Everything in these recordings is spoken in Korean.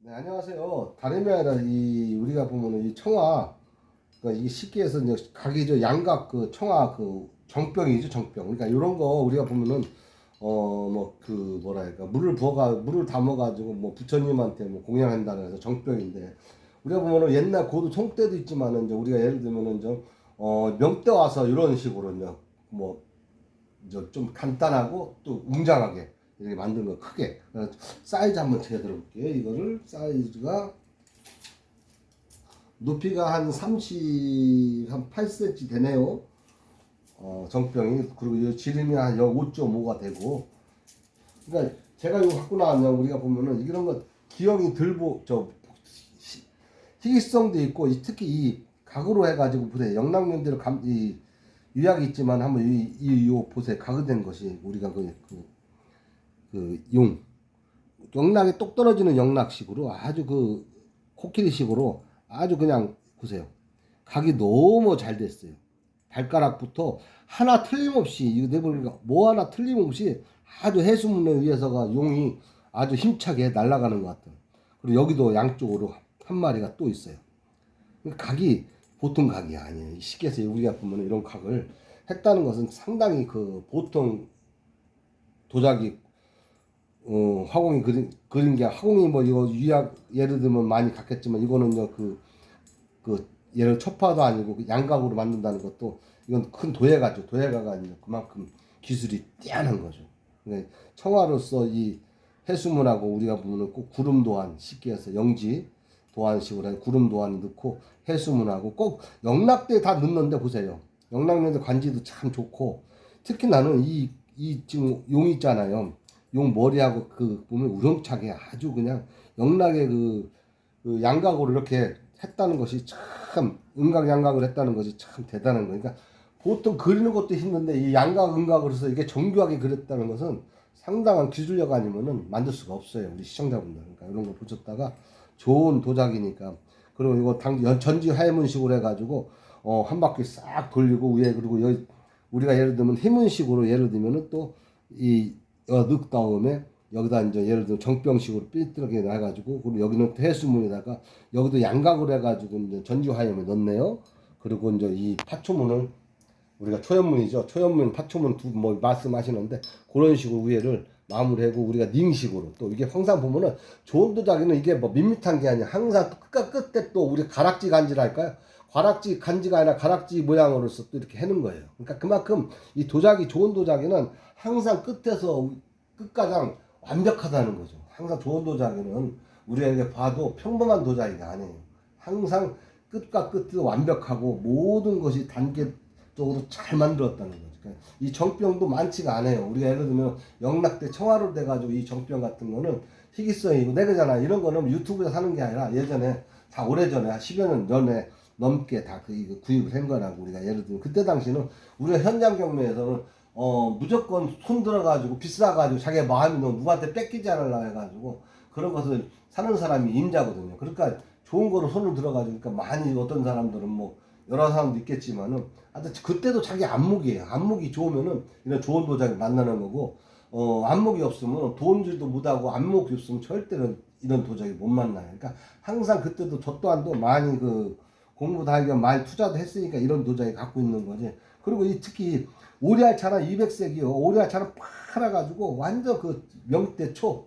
네, 안녕하세요. 다름이 아니라 이 우리가 보면은 이 청아 그러니까 이게 쉽게 해서 이제 각이 저 양각 그 청아 그 정병이죠 정병. 그러니까 이런 거 우리가 보면은 어 뭐 그 뭐라 할까 물을 부어가 물을 담아가지고 뭐 부처님한테 뭐 공양한다고 해서 정병인데 우리가 보면은 옛날 고도 총대도 있지만은 이제 우리가 예를 들면은 좀어 명때 와서 이런 식으로 이제 뭐좀 간단하고 또 웅장하게 이렇게 만든 거 크게. 어, 사이즈 한번 제가 들어볼게요. 이거를 사이즈가 높이가 한 30, 한 8cm 되네요. 어, 정병이. 그리고 이 지름이 한 5.5가 되고. 그러니까 제가 이거 갖고 나왔냐 우리가 보면은 이런 거 기형이 들보 저 시- 희귀성도 있고 이- 특히 이 각으로 해가지고 보세요 영락면대로 감, 이 유약이 있지만 한번 이, 이, 요 보세요 각으된 것이 우리가 그, 그, 그 용. 영락이 똑 떨어지는 영락식으로 아주 그 코끼리식으로 아주 그냥 보세요. 각이 너무 잘 됐어요. 발가락부터 하나 틀림없이 이거 내보니까 뭐 하나 틀림없이 아주 해수문에 의해서가 용이 아주 힘차게 날아가는 것 같아요. 그리고 여기도 양쪽으로 한 마리가 또 있어요. 각이 보통 각이 아니에요. 쉽게해서 우리가 보면 이런 각을 했다는 것은 상당히 그 보통 도자기 어, 화공이 그린, 그린 게 화공이 뭐 이거 유약 예를 들면 많이 갔겠지만 이거는요 그, 그 예를 초파도 아니고 그 양각으로 만든다는 것도 이건 큰 도예가죠 도예가가 아니라 그만큼 기술이 뛰어난 거죠. 청화로서 이 해수문하고 우리가 보면 꼭 구름 도안 쉽게 해서 영지 도안식으로 해 구름 도안 넣고 해수문하고 꼭 영락대 다 넣는데 보세요. 영락면대 관지도 참 좋고 특히 나는 이, 이 지금 용 있잖아요. 용 머리하고 그 보면 우렁차게 아주 그냥 영락의 그, 그 양각으로 이렇게 했다는 것이 참 음각 양각을 했다는 것이 참 대단한 거니까 보통 그리는 것도 힘든데 이 양각 음각을 해서 이게 정교하게 그렸다는 것은 상당한 기술력 아니면은 만들 수가 없어요 우리 시청자분들. 그러니까 이런 거 보셨다가 좋은 도자기니까. 그리고 이거 당 연- 전지 하이문식으로 해가지고 어 한 바퀴 싹 돌리고 위에 그리고 여기 우리가 예를 들면 해문식으로 예를 들면은 또이 넣은 다음에 여기다 이제 예를 들어 정병식으로 삐뚤게 놔가지고 그리고 여기는 또 해수문에다가 여기도 양각으로 해가지고 이제 전지 하염을 넣네요. 그리고 이제 이 파초문을 우리가 초연문이죠. 초연문, 파초문 두 뭐 말씀하시는데 그런 식으로 위에를 마무리하고 우리가 닝식으로 또 이게 항상 보면은 좋은 도자기는 이게 뭐 밋밋한 게 아니야. 항상 또 끝과 끝에 또 우리 가락지 간지랄까요? 가락지 간지가 아니라 가락지 모양으로서 또 이렇게 해는 거예요. 그러니까 그만큼 이 도자기 좋은 도자기는 항상 끝에서 끝가장 완벽하다는 거죠. 항상 좋은 도자기는 우리에게 봐도 평범한 도자기가 아니에요. 항상 끝과 끝도 완벽하고 모든 것이 단계 적으로 잘 만들었다는 거죠. 그러니까 이 정병도 많지가 않아요. 우리가 예를 들면 영락대 청화로 돼가지고 이 정병 같은 거는 희귀성이고 내그잖아. 이런 거는 유튜브에서 하는 게 아니라 예전에 다 오래전에 한 10여 년 전에 넘게 다그 이거 구입을 한 거라고 우리가 예를 들면 그때 당시는 우리가 현장 경매에서는 어 무조건 손 들어가지고 비싸가지고 자기 마음이 너 누구한테 뺏기지 않으려 해가지고 그런 것을 사는 사람이 임자거든요. 그러니까 좋은 거로 손을 들어가지고 그러니까 많이 어떤 사람들은 뭐 여러 사람도 있겠지만은 하여튼 그때도 자기 안목이에요. 안목이 좋으면은 이런 좋은 도자기 만나는 거고 어 안목이 없으면 돈질도 못하고 안목이 없으면 절대로 이런 도자기 못 만나요. 그러니까 항상 그때도 저 또한도 많이 그 하기 위해 많이 투자도 했으니까 이런 도자기 갖고 있는 거지. 그리고 이 특히 오리알 차는 200색이요. 오리알 차는 팔아가지고 완전 그 명대 초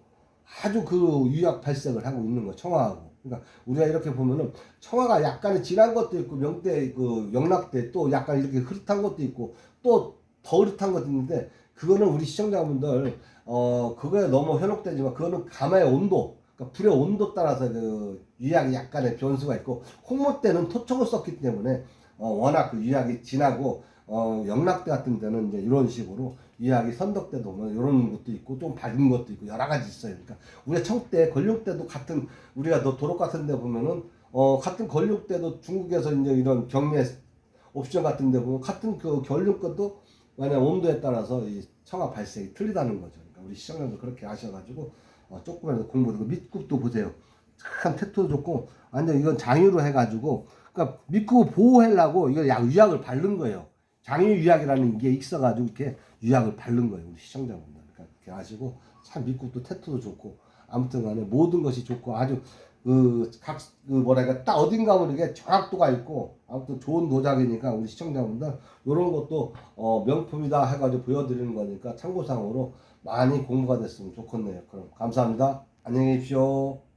아주 그 유약 발색을 하고 있는 거 청아하고. 그러니까 우리가 이렇게 보면은 청아가 약간의 진한 것도 있고 명대 그 영락대 또 약간 이렇게 흐릿한 것도 있고 또 더 흐릿한 것도 있는데 그거는 우리 시청자분들 어 그거에 너무 현혹되지만 그거는 가마의 온도 그러니까 불의 온도 따라서 그 유약이 약간의 변수가 있고 홍모 때는 토촉을 썼기 때문에 어 워낙 그 유약이 진하고 어 영락대 같은 데는 이제 이런 식으로 유약이 선덕대도 뭐 이런 것도 있고 좀 밝은 것도 있고 여러 가지 있어요. 그러니까 우리가 청대 권력대도 같은 우리가 너 도로 같은 데 보면은 어 같은 권력대도 중국에서 이제 이런 경매 옵션 같은 데 보면 같은 그 권력것도 만약 온도에 따라서 이 청아 발색이 틀리다는 거죠. 그러니까 우리 시청자도 그렇게 아셔가지고 어, 조금이라도 공부하고 밑굽도 보세요. 참 태토도 좋고 완전 이건 장유로 해가지고 그러니까 밑굽 보호하려고 이거 약 유약을 바른 거예요. 장유 유약이라는 게 있어가지고 이렇게 유약을 바른 거예요. 우리 시청자분들 그러니까 아시고 참 밑굽도 태토도 좋고 아무튼 간에 모든 것이 좋고 아주 그각 그 뭐랄까 딱 어딘가 모르게 정확도가 있고 아무튼 좋은 도자기니까 우리 시청자분들 이런 것도 어 명품이다 해가지고 보여드리는 거니까 참고상으로 많이 공부가 됐으면 좋겠네요. 그럼 감사합니다. 안녕히 계십시오.